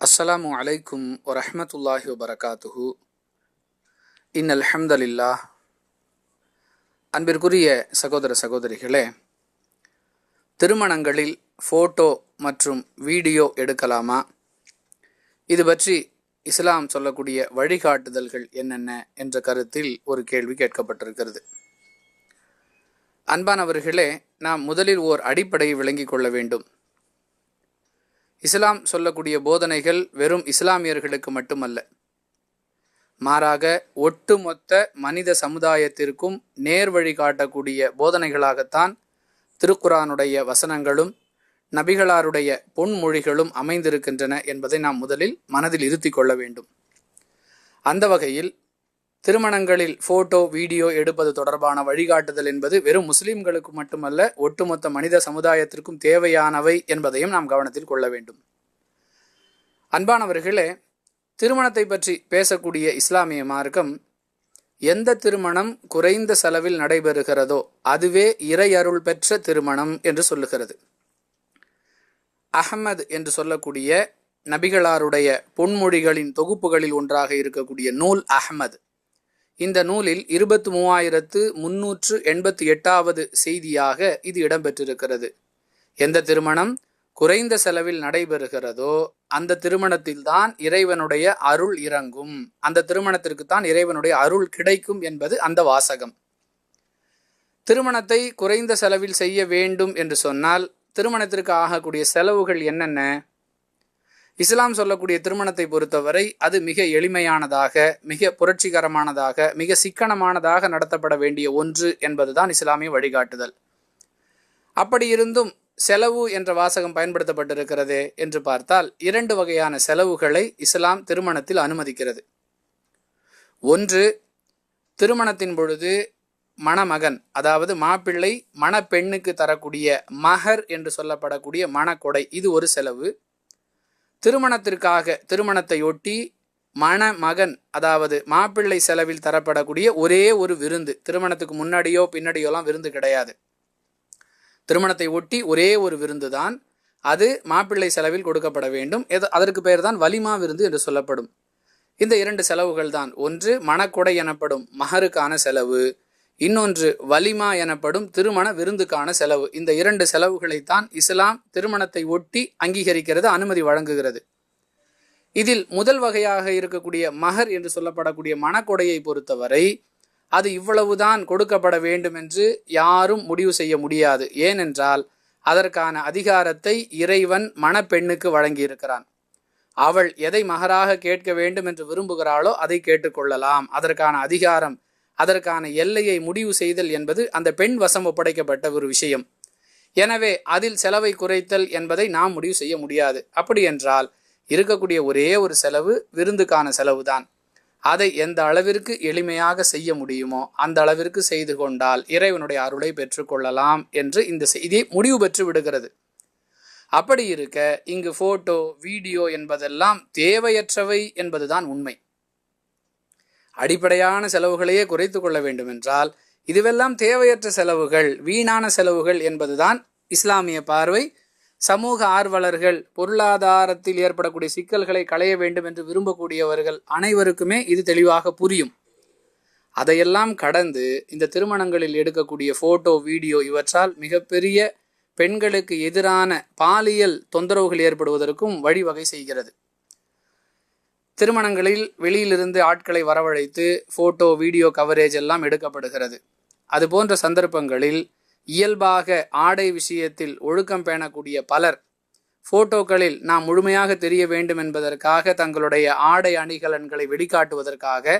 அஸ்ஸலாமு அலைக்கும் வரஹ்மத்துல்லாஹி வபரகாத்துஹு இன் அல்ஹம்துலில்லா அன்பிற்குரிய சகோதர சகோதரிகளே திருமணங்களில் ஃபோட்டோ மற்றும் வீடியோ எடுக்கலாமா? இது பற்றி இஸ்லாம் சொல்லக்கூடிய வழிகாட்டுதல்கள் என்னென்ன என்ற கருத்தில் ஒரு கேள்வி கேட்கப்பட்டிருக்கிறது. அன்பானவர்களே நாம் முதலில் ஓர் அடிப்படையை விளங்கிக் கொள்ள வேண்டும். இஸ்லாம் சொல்லக்கூடிய போதனைகள் வெறும் இஸ்லாமியர்களுக்கு மட்டுமல்ல. மாறாக ஒட்டுமொத்த மனித சமுதாயத்திற்கும் நேர் வழி காட்டக்கூடிய போதனைகளாகத்தான் திருக்குரானுடைய வசனங்களும் நபிகளாருடைய பொன்மொழிகளும் அமைந்திருக்கின்றன என்பதை நாம் முதலில் மனதில் இருத்தி கொள்ள வேண்டும். அந்த வகையில் திருமணங்களில் போட்டோ வீடியோ எடுப்பது தொடர்பான வழிகாட்டுதல் என்பது வெறும் முஸ்லிம்களுக்கு மட்டுமல்ல ஒட்டுமொத்த மனித சமுதாயத்திற்கும் தேவையானவை என்பதையும் நாம் கவனத்தில் கொள்ள வேண்டும். அன்பானவர்களே திருமணத்தை பற்றி பேசக்கூடிய இஸ்லாமிய மார்க்கம் எந்த திருமணம் குறைந்த செலவில் நடைபெறுகிறதோ அதுவே இறையருள் பெற்ற திருமணம் என்று சொல்லுகிறது. அகமது என்று சொல்லக்கூடிய நபிகளாருடைய பொன்மொழிகளின் தொகுப்புகளில் ஒன்றாக இருக்கக்கூடிய நூல் அஹமது. இந்த நூலில் இருபத்தி மூவாயிரத்து முன்னூற்று எண்பத்தி எட்டாவது செய்தியாக இது இடம்பெற்றிருக்கிறது. எந்த திருமணம் குறைந்த செலவில் நடைபெறுகிறதோ அந்த திருமணத்தில்தான் இறைவனுடைய அருள் இறங்கும். அந்த திருமணத்திற்கு தான் இறைவனுடைய அருள் கிடைக்கும் என்பது அந்த வாசகம். திருமணத்தை குறைந்த செலவில் செய்ய வேண்டும் என்று சொன்னால் திருமணத்திற்கு ஆகக்கூடிய செலவுகள் என்னென்ன? இஸ்லாம் சொல்லக்கூடிய திருமணத்தை பொறுத்தவரை அது மிக எளிமையானதாக மிக புரட்சிகரமானதாக மிக சிக்கனமானதாக நடத்தப்பட வேண்டிய ஒன்று என்பதுதான் இஸ்லாமிய வழிகாட்டுதல். அப்படி இருந்தும் செலவு என்ற வாசகம் பயன்படுத்தப்பட்டிருக்கிறதே என்று பார்த்தால் இரண்டு வகையான செலவுகளை இஸ்லாம் திருமணத்தில் அனுமதிக்கிறது. ஒன்று திருமணத்தின் பொழுது மணமகன் அதாவது மாப்பிள்ளை மணப்பெண்ணுக்கு தரக்கூடிய மகர் என்று சொல்லப்படக்கூடிய மணக்கொடை இது ஒரு செலவு. திருமணத்திற்காக திருமணத்தையொட்டி மணமகன் அதாவது மாப்பிள்ளை செலவில் தரப்படக்கூடிய ஒரே ஒரு விருந்து. திருமணத்துக்கு முன்னாடியோ பின்னாடியோலாம் விருந்து கிடையாது. திருமணத்தை ஒட்டி ஒரே ஒரு விருந்து தான் அது மாப்பிள்ளை செலவில் கொடுக்கப்பட வேண்டும். அதற்கு பெயர் தான் வலிமா விருந்து என்று சொல்லப்படும். இந்த இரண்டு செலவுகள் தான் ஒன்று மணக்கொடை எனப்படும் மகருக்கான செலவு. இன்னொன்று வலிமா எனப்படும் திருமண விருந்துக்கான செலவு. இந்த இரண்டு செலவுகளைத்தான் இஸ்லாம் திருமணத்தை ஒட்டி அங்கீகரிக்கிறது அனுமதி வழங்குகிறது. இதில் முதல் வகையாக இருக்கக்கூடிய மகர் என்று சொல்லப்படக்கூடிய மணக்கொடையை பொறுத்தவரை அது இவ்வளவுதான் கொடுக்கப்பட வேண்டும் என்று யாரும் முடிவு செய்ய முடியாது. ஏனென்றால் அதற்கான அதிகாரத்தை இறைவன் மணப்பெண்ணுக்கு வழங்கியிருக்கிறான். அவள் எதை மகராக கேட்க வேண்டும் என்று விரும்புகிறாளோ அதை கேட்டுக்கொள்ளலாம். அதற்கான அதிகாரம் அதற்கான எல்லையை முடிவு செய்தல் என்பது அந்த பெண் வசம் ஒப்படைக்கப்பட்ட ஒரு விஷயம். எனவே அதில் செலவை குறைத்தல் என்பதை நாம் முடிவு செய்ய முடியாது. அப்படி என்றால் இருக்கக்கூடிய ஒரே ஒரு செலவு விருந்துக்கான செலவு தான் அதை எந்த அளவிற்கு எளிமையாக செய்ய முடியுமோ அந்த அளவிற்கு செய்து கொண்டால் இறைவனுடைய அருளை பெற்றுக்கொள்ளலாம் என்று இந்த செய்தி முடிவு பெற்று விடுகிறது. அப்படி இருக்க இங்கு போட்டோ வீடியோ என்பதெல்லாம் தேவையற்றவை என்பதுதான் உண்மை. அடிப்படையான செலவுகளையே குறைத்து கொள்ள வேண்டுமென்றால் இதுவெல்லாம் தேவையற்ற செலவுகள் வீணான செலவுகள் என்பதுதான் இஸ்லாமிய பார்வை. சமூக ஆர்வலர்கள் பொருளாதாரத்தில் ஏற்படக்கூடிய சிக்கல்களை களைய வேண்டும் என்று விரும்பக்கூடியவர்கள் அனைவருக்குமே இது தெளிவாக புரியும். அதையெல்லாம் கடந்து இந்த திருமணங்களில் எடுக்கக்கூடிய ஃபோட்டோ வீடியோ இவற்றால் மிகப்பெரிய பெண்களுக்கு எதிரான பாலியல் தொந்தரவுகள் ஏற்படுவதற்கும் வழிவகை செய்கிறது. திருமணங்களில் வெளியிலிருந்து ஆட்களை வரவழைத்து ஃபோட்டோ வீடியோ கவரேஜ் எல்லாம் எடுக்கப்படுகிறது. அது போன்ற சந்தர்ப்பங்களில் இயல்பாக ஆடை விஷயத்தில் ஒழுக்கம் பேணக்கூடிய பலர் ஃபோட்டோக்களில் நாம் முழுமையாக தெரிய வேண்டும் என்பதற்காக தங்களுடைய ஆடை அணிகலன்களை வெளிக்காட்டுவதற்காக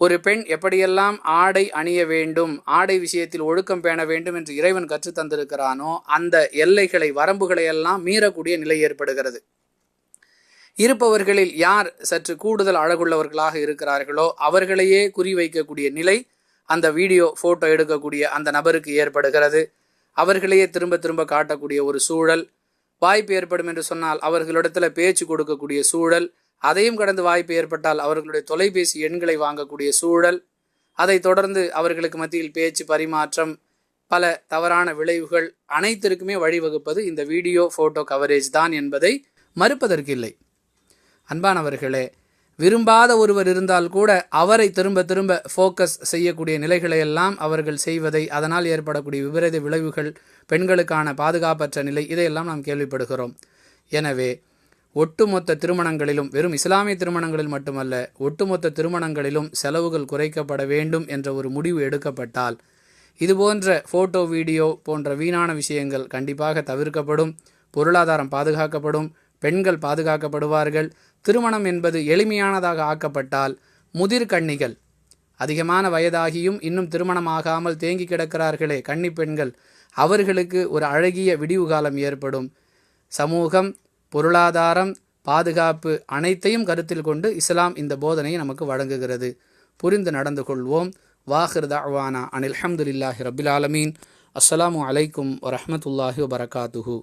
ஒரு பெண் எப்படியெல்லாம் ஆடை அணிய வேண்டும் ஆடை விஷயத்தில் ஒழுக்கம் பேண வேண்டும் என்று இறைவன் கற்றுத்தந்திருக்கிறானோ அந்த எல்லைகளை வரம்புகளை எல்லாம் மீறக்கூடிய நிலை ஏற்படுகிறது. இருப்பவர்களில் யார் சற்று கூடுதல் அழகுள்ளவர்களாக இருக்கிறார்களோ அவர்களையே குறிவைக்கக்கூடிய நிலை அந்த வீடியோ ஃபோட்டோ எடுக்கக்கூடிய அந்த நபருக்கு ஏற்படுகிறது. அவர்களையே திரும்ப திரும்ப காட்டக்கூடிய ஒரு சூழல் வாய்ப்பு ஏற்படும் என்று சொன்னால் அவர்களிடத்தில் பேச்சு கொடுக்கக்கூடிய சூழல் அதையும் கடந்து வாய்ப்பு ஏற்பட்டால் அவர்களுடைய தொலைபேசி எண்களை வாங்கக்கூடிய சூழல் அதை தொடர்ந்து அவர்களுக்கு மத்தியில் பேச்சு பரிமாற்றம் பல தவறான விளைவுகள் அனைத்திற்குமே வழிவகுப்பது இந்த வீடியோ ஃபோட்டோ கவரேஜ் தான் என்பதை மறுப்பதற்கில்லை அன்பானவர்களே விரும்பாத ஒருவர் இருந்தால் கூட அவரை திரும்ப திரும்ப ஃபோக்கஸ் செய்யக்கூடிய நிலைகளை எல்லாம் அவர்கள் செய்வதை அதனால் ஏற்படக்கூடிய விபரீத விளைவுகள் பெண்களுக்கான பாதுகாப்பற்ற நிலை இதையெல்லாம் நாம் கேள்விப்படுகிறோம். எனவே ஒட்டுமொத்த திருமணங்களிலும் வெறும் இஸ்லாமிய திருமணங்களில் மட்டுமல்ல ஒட்டுமொத்த திருமணங்களிலும் செலவுகள் குறைக்கப்பட வேண்டும் என்ற ஒரு முடிவு எடுக்கப்பட்டால் இதுபோன்ற ஃபோட்டோ வீடியோ போன்ற வீணான விஷயங்கள் கண்டிப்பாக தவிர்க்கப்படும் பொருளாதாரம் பாதுகாக்கப்படும் பெண்கள் பாதுகாக்கப்படுவார்கள். திருமணம் என்பது எளிமையானதாக ஆக்கப்பட்டால் முதிர் கண்ணிகள். அதிகமான வயதாகியும் இன்னும் திருமணமாகாமல் தேங்கி கிடக்கிறார்களே கன்னி பெண்கள். அவர்களுக்கு ஒரு அழகிய விடிவு காலம் ஏற்படும். சமூகம் பொருளாதாரம் பாதுகாப்பு அனைத்தையும் கருத்தில் கொண்டு இஸ்லாம் இந்த போதனையை நமக்கு வழங்குகிறது. புரிந்து நடந்து கொள்வோம். வாஹிர் தாவானா அனில் அஹமதுல்லாஹி ரபில் ஆலமீன். அஸ்ஸலாமு அலைக்கும் வரமத்துல்லாஹி வபரகாத்துஹூ.